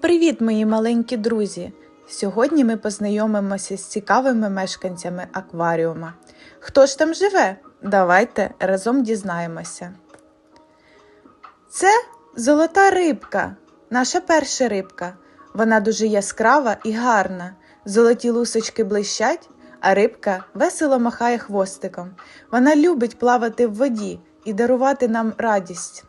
Привіт, мої маленькі друзі! Сьогодні ми познайомимося з цікавими мешканцями акваріума. Хто ж там живе? Давайте разом дізнаємося. Це золота рибка, наша перша рибка. Вона дуже яскрава і гарна. Золоті лусочки блищать, а рибка весело махає хвостиком. Вона любить плавати в воді і дарувати нам радість.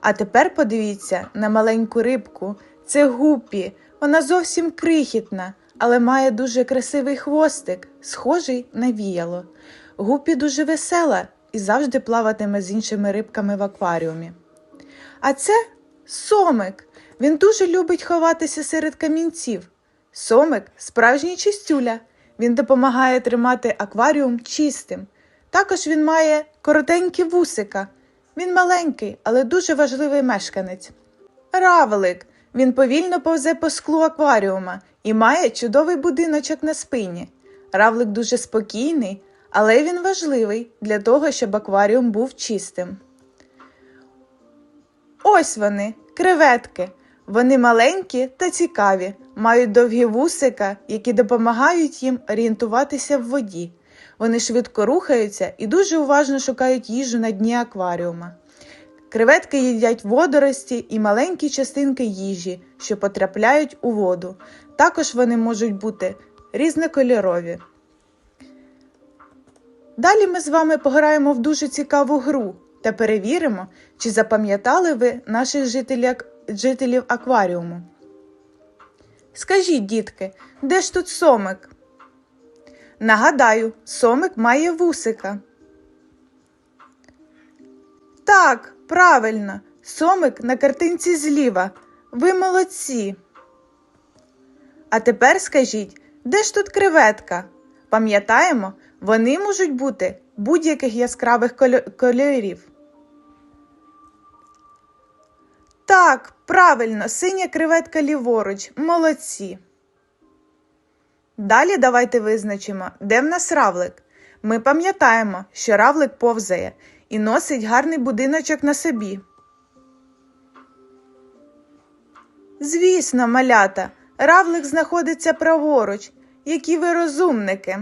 А тепер подивіться на маленьку рибку. Це гуппі. Вона зовсім крихітна, але має дуже красивий хвостик, схожий на віяло. Гуппі дуже весела і завжди плаватиме з іншими рибками в акваріумі. А це сомик. Він дуже любить ховатися серед камінців. Сомик справжній чистюля. Він допомагає тримати акваріум чистим. Також він має коротенькі вусика. Він маленький, але дуже важливий мешканець. Равлик. Він повільно повзе по склу акваріума і має чудовий будиночок на спині. Равлик дуже спокійний, але він важливий для того, щоб акваріум був чистим. Ось вони, креветки. Вони маленькі та цікаві, мають довгі вусика, які допомагають їм орієнтуватися в воді. Вони швидко рухаються і дуже уважно шукають їжу на дні акваріума. Креветки їдять водорості і маленькі частинки їжі, що потрапляють у воду. Також вони можуть бути різнокольорові. Далі ми з вами пограємо в дуже цікаву гру та перевіримо, чи запам'ятали ви наших жителів, жителів акваріуму. Скажіть, дітки, де ж тут сомик? Нагадаю, сомик має вусика. Так, правильно, сомик на картинці зліва. Ви молодці. А тепер скажіть, де ж тут креветка? Пам'ятаємо, вони можуть бути будь-яких яскравих кольорів. Так, правильно, синя креветка ліворуч. Молодці. Далі давайте визначимо, де в нас равлик. Ми пам'ятаємо, що равлик повзає і носить гарний будиночок на собі. Звісно, малята, равлик знаходиться праворуч. Які ви розумники.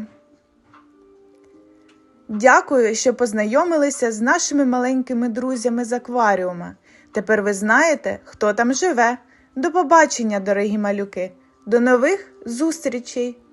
Дякую, що познайомилися з нашими маленькими друзями з акваріума. Тепер ви знаєте, хто там живе. До побачення, дорогі малюки. До нових зустрічей!